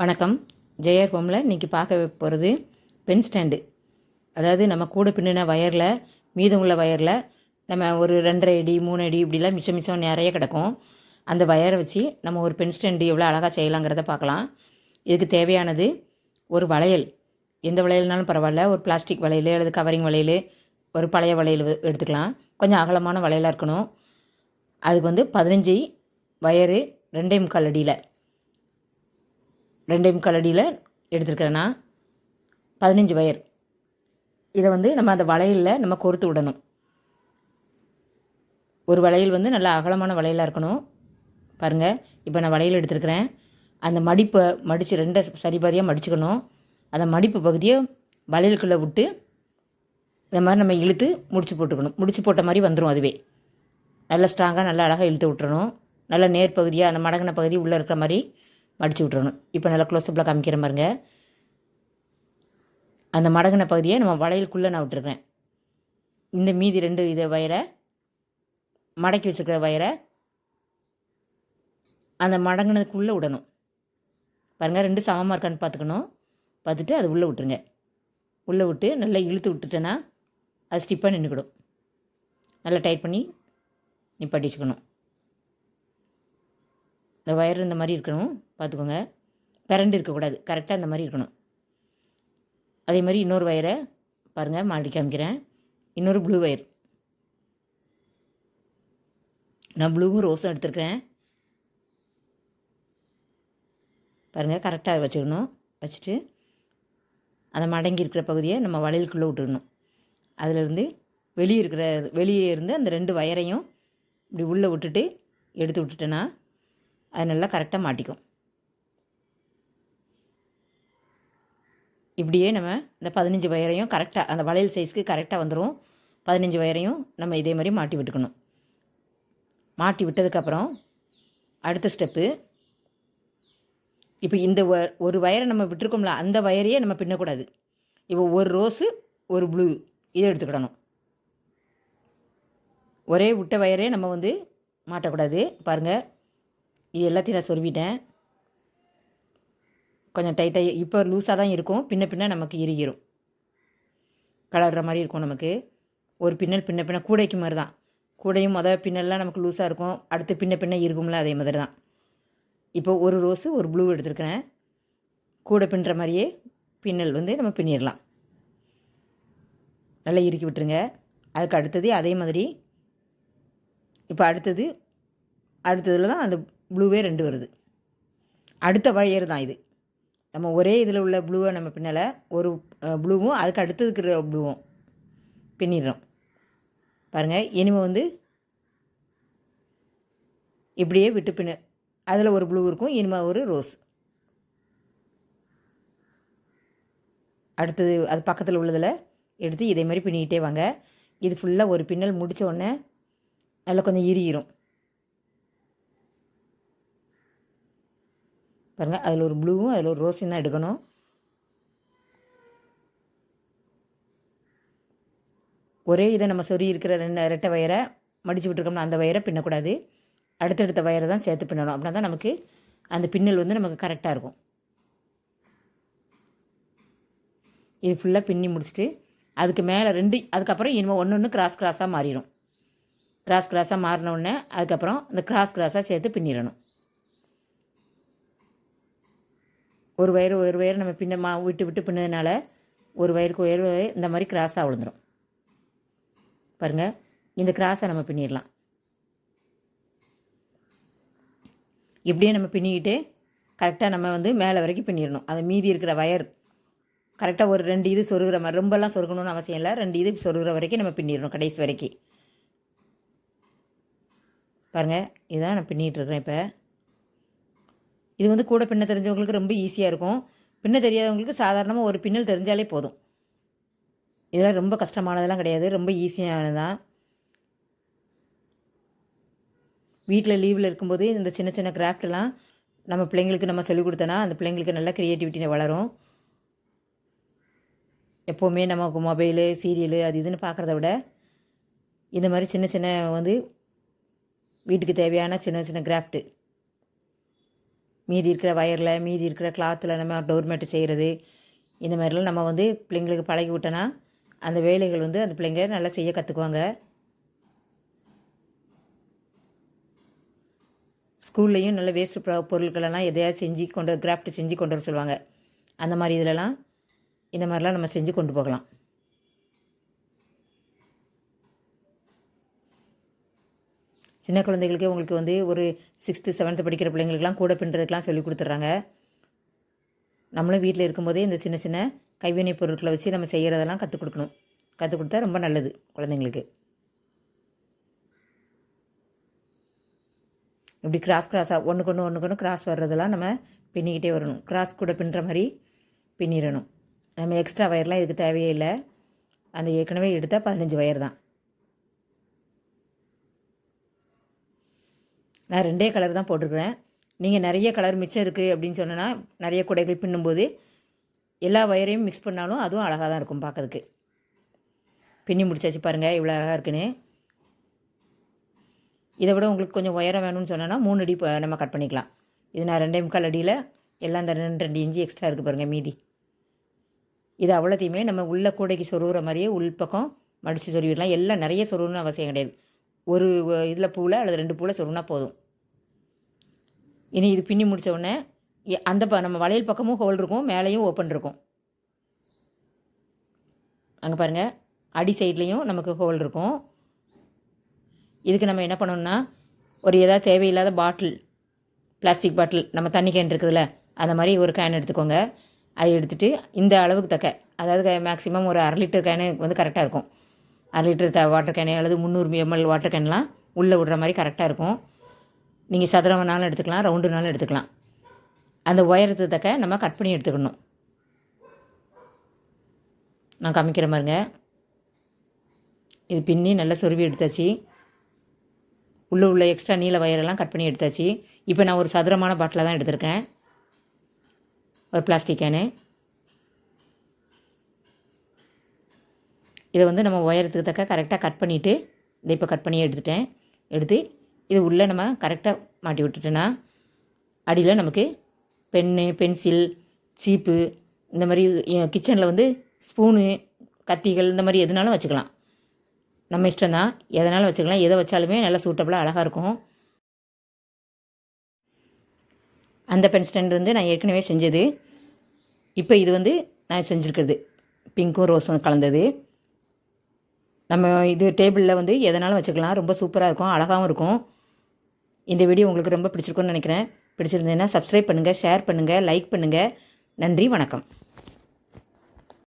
வணக்கம். ஜெயர் ஹோமில் இன்றைக்கி பார்க்க போகிறது பென் ஸ்டாண்டு. அதாவது நம்ம கூட பின்னின வயரில் மீதம் உள்ள வயரில் நம்ம ஒரு ரெண்டரை அடி மூணு அடி இப்படிலாம் மிச்சம் மிச்சம் நிறைய கிடக்கும். அந்த வயரை வச்சு நம்ம ஒரு பென் ஸ்டாண்டு எவ்வளோ அழகாக செய்யலாங்கிறத பார்க்கலாம். இதுக்கு தேவையானது ஒரு வளையல். எந்த வளையல்னாலும் பரவாயில்ல. ஒரு பிளாஸ்டிக் வளையல் அல்லது கவரிங் வளையல் ஒரு பழைய வளையல் எடுத்துக்கலாம். கொஞ்சம் அகலமான வளையலாக இருக்கணும். அதுக்கு வந்து பதினஞ்சு வயரு ரெண்டே முக்கால் அடியில். ரெண்டே முக்கால் அடியில் எடுத்துருக்கிறேன்னா பதினஞ்சு வயர். இதை வந்து நம்ம அந்த வளையலில் நம்ம கோர்த்து விடணும். ஒரு வளையல் வந்து நல்ல அகலமான வளையலாக இருக்கணும். பாருங்கள் இப்போ நான் வளையல் எடுத்துருக்கிறேன். அந்த மடிப்பை மடித்து ரெண்டை சரிபாதியாக மடிச்சுக்கணும். அந்த மடிப்பு பகுதியை வளையலுக்குள்ளே விட்டு இந்த மாதிரி நம்ம இழுத்து முடிச்சு போட்டுக்கணும். முடிச்சு போட்ட மாதிரி வந்துடும் அதுவே. நல்ல ஸ்ட்ராங்காக நல்லா அழகாக இழுத்து விட்டுறணும். நல்ல நேர் பகுதியாக அந்த மடங்கின பகுதி உள்ளே இருக்கிற மாதிரி மடித்து விட்டுறணும். இப்போ நல்லா க்ளோஸ்அப்பில் காமிக்கிற பாருங்க. அந்த மடகின பகுதியை நம்ம வளையலுக்குள்ளே நான் விட்டுருக்கேன் இந்த மீதி ரெண்டு இதை வயரை மடக்கி வச்சுருக்கிற வயரை அந்த மடங்கினதுக்குள்ளே விடணும். பாருங்கள் ரெண்டு சமமாக இருக்கான்னு பார்த்துக்கணும். பார்த்துட்டு அது உள்ளே விட்டுருங்க. உள்ளே விட்டு நல்லா இழுத்து விட்டுட்டேன்னா அது ஸ்டிப்பாக நின்றுக்கிடும். நல்லா டைட் பண்ணி நிப்பாட்டி வச்சுக்கணும். இந்த வயர் இந்த மாதிரி இருக்கணும் பார்த்துக்கோங்க. பிறண்டு இருக்கக்கூடாது. கரெக்டாக இந்த மாதிரி இருக்கணும். அதே மாதிரி இன்னொரு வயரை பாருங்கள் மாடி காமிக்கிறேன். இன்னொரு ப்ளூ வயர் நான் ப்ளூவும் ரோஸும் எடுத்துருக்கிறேன். பாருங்கள் கரெக்டாக வச்சுக்கணும். வச்சுட்டு அதை மடங்கி இருக்கிற பகுதியை நம்ம வளையலுக்குள்ளே விட்டுடணும். அதிலிருந்து வெளியே இருக்கிற வெளியே இருந்து அந்த ரெண்டு வயரையும் இப்படி உள்ளே விட்டுட்டு எடுத்து விட்டுட்டேன்னா அது நல்லா கரெக்டாக மாட்டிக்கும். இப்படியே நம்ம இந்த பதினஞ்சு வயரையும் கரெக்டாக அந்த வளையல் சைஸ்க்கு கரெக்டாக வந்துடும் பதினஞ்சு வயரையும் நம்ம இதே மாதிரி மாட்டி விட்டுக்கணும். மாட்டி விட்டதுக்கப்புறம் அடுத்த ஸ்டெப்பு இப்போ இந்த ஒரு வயரை நம்ம விட்டுருக்கோம்ல அந்த வயரையே நம்ம பின்னக்கூடாது. இப்போ ஒரு ரோஸு ஒரு ப்ளூ இதை எடுத்துக்கிடணும். ஒரே விட்ட வயரே நம்ம வந்து மாட்டக்கூடாது. பாருங்கள் இது எல்லாத்தையும் நான் சொருவிட்டேன். கொஞ்சம் டைட்டாக இப்போ லூஸாக தான் இருக்கும். பின்ன பின்ன நமக்கு இறுகிரும். கலர்ற மாதிரி இருக்கும் நமக்கு. ஒரு பின்னல் பின்ன பின்ன கூடைக்கு மாதிரி தான். கூடையும் மொதல் பின்னல்லாம் நமக்கு லூஸாக இருக்கும். அடுத்து பின்ன பின்ன இருக்கும்ல அதே மாதிரி தான். இப்போ ஒரு ரோஸு ஒரு ப்ளூ எடுத்துருக்கிறேன். கூடை பின்னுற மாதிரியே பின்னல் வந்து நம்ம பின்னிடலாம். நல்லா இறுக்கி விட்டுருங்க. அதுக்கு அடுத்தது அதே மாதிரி. இப்போ அடுத்தது அடுத்ததில் தான் அந்த ப்ளூவே ரெண்டு வருது. அடுத்த வயர் தான் இது. நம்ம ஒரே இதில் உள்ள ப்ளூவை நம்ம பின்னலை ஒரு ப்ளூவும் அதுக்கு அடுத்து இருக்கிற ப்ளூவும் பின்னிடுறோம். பாருங்கள் இனிமே வந்து இப்படியே விட்டு பின்ன அதில் ஒரு ப்ளூ இருக்கும் இனிமே ஒரு ரோஸ் அடுத்தது அது பக்கத்தில் உள்ளதில் எடுத்து இதே மாதிரி பின்னிக்கிட்டே வாங்க. இது ஃபுல்லாக ஒரு பின்னல் முடித்த உடனே நல்லா கொஞ்சம் இறுகிரும். பாருங்கள் அதில் ஒரு ப்ளூவும் அதில் ஒரு ரோஸையும் தான் எடுக்கணும். ஒரே இதை நம்ம சொறி இருக்கிற ரெண்டு ரெட்டை வயரை மடித்து விட்டுருக்கோம்னா அந்த வயரை பின்னக்கூடாது. அடுத்தடுத்த வயரை தான் சேர்த்து பின்னணும். அப்படின்னா தான் நமக்கு அந்த பின்னல் வந்து நமக்கு கரெக்டாக இருக்கும். இது ஃபுல்லாக பின்னி முடிச்சுட்டு அதுக்கு மேலே ரெண்டு அதுக்கப்புறம் இனிமேல் ஒன்று ஒன்று கிராஸ் கிராஸாக மாறிடும் கிராஸ் கிராஸாக மாறின உடனே அதுக்கப்புறம் அந்த கிராஸ் கிராஸாக சேர்த்து பின்னிடணும். ஒரு வயிறு ஒரு வயிறு நம்ம பின்ன மா விட்டு விட்டு பின்னதுனால ஒரு வயருக்கு உயர் இந்த மாதிரி கிராஸாக விழுந்துடும் பாருங்கள் இந்த கிராஸை நம்ம பின்னிடலாம். இப்படியே நம்ம பின்னிக்கிட்டு கரெக்டாக நம்ம வந்து மேலே வரைக்கும் பின்னிடணும். அது மீதி இருக்கிற வயர் கரெக்டாக ஒரு ரெண்டு இது சொருகிற மாதிரி ரொம்பலாம் சொருகணும்னு அவசியம் இல்லை. ரெண்டு இது சொருகிற வரைக்கும் நம்ம பின்னிடணும் கடைசி வரைக்கும். பாருங்கள் இதான் நான் பின்னிட்டு இருக்கிறேன் இப்போ. இது வந்து கூட பின்ன தெரிஞ்சவங்களுக்கு ரொம்ப ஈஸியாக இருக்கும். பின்ன தெரியாதவங்களுக்கு சாதாரணமாக ஒரு பின்னல் தெரிஞ்சாலே போதும். இதெல்லாம் ரொம்ப கஷ்டமானதெல்லாம் கிடையாது. ரொம்ப ஈஸியானது தான் வீட்டில் லீவில் இருக்கும்போது இந்த சின்ன சின்ன கிராஃப்ட்லாம் நம்ம பிள்ளைங்களுக்கு நம்ம சொல்லிக் கொடுத்தோன்னா அந்த பிள்ளைங்களுக்கு நல்லா க்ரியேட்டிவிட்டி வளரும். எப்போவுமே நமக்கு மொபைலு சீரியலு அது இதுன்னு பார்க்குறத விட இந்த மாதிரி சின்ன சின்ன வந்து வீட்டுக்கு தேவையான சின்ன சின்ன கிராஃப்ட்டு மீதி இருக்கிற வயரில் மீதி இருக்கிற கிளாத்தில் நம்ம டோர் மேட்டு செய்கிறது இந்த மாதிரிலாம் நம்ம வந்து பிள்ளைங்களுக்கு பழகி விட்டோன்னா அந்த வேலைகள் வந்து அந்த பிள்ளைங்க நல்லா செய்ய கற்றுக்குவாங்க ஸ்கூல்லையும் நல்ல வேஸ்ட் பொருட்களெல்லாம் எதையாவது செஞ்சு கொண்டு கிராஃப்ட் செஞ்சு கொண்டு வர சொல்லுவாங்க. அந்த மாதிரி இதிலலாம் இந்த மாதிரிலாம் நம்ம செஞ்சு கொண்டு போகலாம். சின்ன குழந்தைகளுக்கே உங்களுக்கு வந்து ஒரு சிக்ஸ்த்து செவன்த்து படிக்கிற பிள்ளைங்களுக்குலாம் கூட பின்னுறதுக்கெலாம் சொல்லி கொடுத்துட்றாங்க. நம்மளும் வீட்டில் இருக்கும்போதே இந்த சின்ன சின்ன கைவினைப் பொருட்களை வச்சு நம்ம செய்கிறதெல்லாம் கற்றுக் கொடுக்கணும். கற்றுக் கொடுத்தா ரொம்ப நல்லது குழந்தைங்களுக்கு. இப்படி கிராஸ் கிராஸாக ஒன்றுக்கு ஒன்று ஒன்றுக்கு ஒன்று கிராஸ் வர்றதெல்லாம் நம்ம பின்னிக்கிட்டே வரணும். கிராஸ் கூட பின்னுற மாதிரி பின்னிடணும் நம்ம எக்ஸ்ட்ரா ஒயர்லாம் இதுக்கு தேவையே இல்லை. அந்த ஏற்கனவே எடுத்தால் பதினஞ்சு வயர் தான். நான் ரெண்டே கலர் தான் போட்டிருக்கிறேன். நீங்கள் நிறைய கலர் மிச்சம் இருக்குது அப்படின்னு சொன்னோன்னா நிறைய குடைகள் பின்னும்போது எல்லா வயரையும் மிக்ஸ் பண்ணாலும் அதுவும் அழகாக தான் இருக்கும் பார்க்கறதுக்கு. பின்னி முடிச்சாச்சு பாருங்கள் இவ்வளோ அழகாக இருக்குன்னு. இதை விட உங்களுக்கு கொஞ்சம் உயரம் வேணும்னு சொன்னோன்னா மூணு அடி நம்ம கட் பண்ணிக்கலாம். இது நான் ரெண்டே முக்கால் அடியில் எல்லாம் இந்த ரெண்டு ரெண்டு இஞ்சி எக்ஸ்ட்ரா இருக்குது பாருங்கள் மீதி. இது அவ்வளோத்தையுமே நம்ம உள்ள கூடைக்கு சொருகிற மாதிரியே உள்பக்கம் மடித்து சொருவிடலாம். எல்லாம் நிறைய சொருகணும்னு அவசியம் கிடையாது. ஒரு இதில் பூவில் அல்லது ரெண்டு பூவில் சொருகினா போதும். இனி இது பின்னி முடித்த உடனே அந்த ப நம்ம வளையல் பக்கமும் ஹோல் இருக்கும் மேலேயும் ஓப்பன் இருக்கும். அங்கே பாருங்கள் அடி சைட்லேயும் நமக்கு ஹோல் இருக்கும். இதுக்கு நம்ம என்ன பண்ணணும்னா ஒரு ஏதாவது தேவையில்லாத பாட்டில் பிளாஸ்டிக் பாட்டில் நம்ம தண்ணி கேன் இருக்குதுல்ல அந்த மாதிரி ஒரு கேன் எடுத்துக்கோங்க. அதை எடுத்துகிட்டு இந்த அளவுக்கு தக்க அதாவது மேக்ஸிமம் ஒரு அரை லிட்டர் கேனு வந்து கரெக்டாக இருக்கும். அரை லிட்டர் த வாட்டர் கேனு அல்லது முந்நூறு எம்எல் வாட்டர் கேன்லாம் உள்ளே விடுற மாதிரி கரெக்டாக இருக்கும். நீங்கள் சதுரவனாலும் எடுத்துக்கலாம் ரவுண்டுனாலும் எடுத்துக்கலாம். அந்த உயரத்தை தக்க நம்ம கட் பண்ணி எடுத்துக்கணும். நான் காமிக்கிற மாதிரிங்க இது பின்னி நல்லா சொருவி எடுத்தாச்சு. உள்ளே உள்ள எக்ஸ்ட்ரா நீல வயரெல்லாம் கட் பண்ணி எடுத்தாச்சு. இப்போ நான் ஒரு சதுரமான பாட்டில் தான் எடுத்திருக்கேன். ஒரு பிளாஸ்டிக் கேனு இதை வந்து நம்ம உயரத்துக்கு தக்க கரெக்டாக கட் பண்ணிவிட்டு இதை இப்போ கட் பண்ணி எடுத்துட்டேன். எடுத்து இது உள்ளே நம்ம கரெக்டாக மாட்டி விட்டுட்டோன்னா அடியில் நமக்கு பென்னு பென்சில் சீப்பு இந்த மாதிரி கிச்சனில் வந்து ஸ்பூனு கத்திகள் இந்த மாதிரி எதுனாலும் வச்சுக்கலாம். நம்ம இஷ்டம்தான். எதனாலும் வச்சுக்கலாம். எதை வச்சாலுமே நல்லா சூட்டபுளாக அழகாக இருக்கும். அந்த பென் ஸ்டாண்ட் வந்து நான் ஏற்கனவே செஞ்சது. இப்போ இது வந்து நான் செஞ்சுருக்கிறது. பிங்க்கும் ரோஸும் கலந்தது. நம்ம இது டேபிளில் வந்து எதனாலும் வச்சுக்கலாம். ரொம்ப சூப்பராக இருக்கும். அழகாகவும் இருக்கும். இந்த வீடியோ உங்களுக்கு ரொம்ப பிடிச்சிருக்கும்னு நினைக்கிறேன். பிடிச்சிருந்ததுன்னா சப்ஸ்கிரைப் பண்ணுங்கள் ஷேர் பண்ணுங்கள் லைக் பண்ணுங்கள் நன்றி வணக்கம்.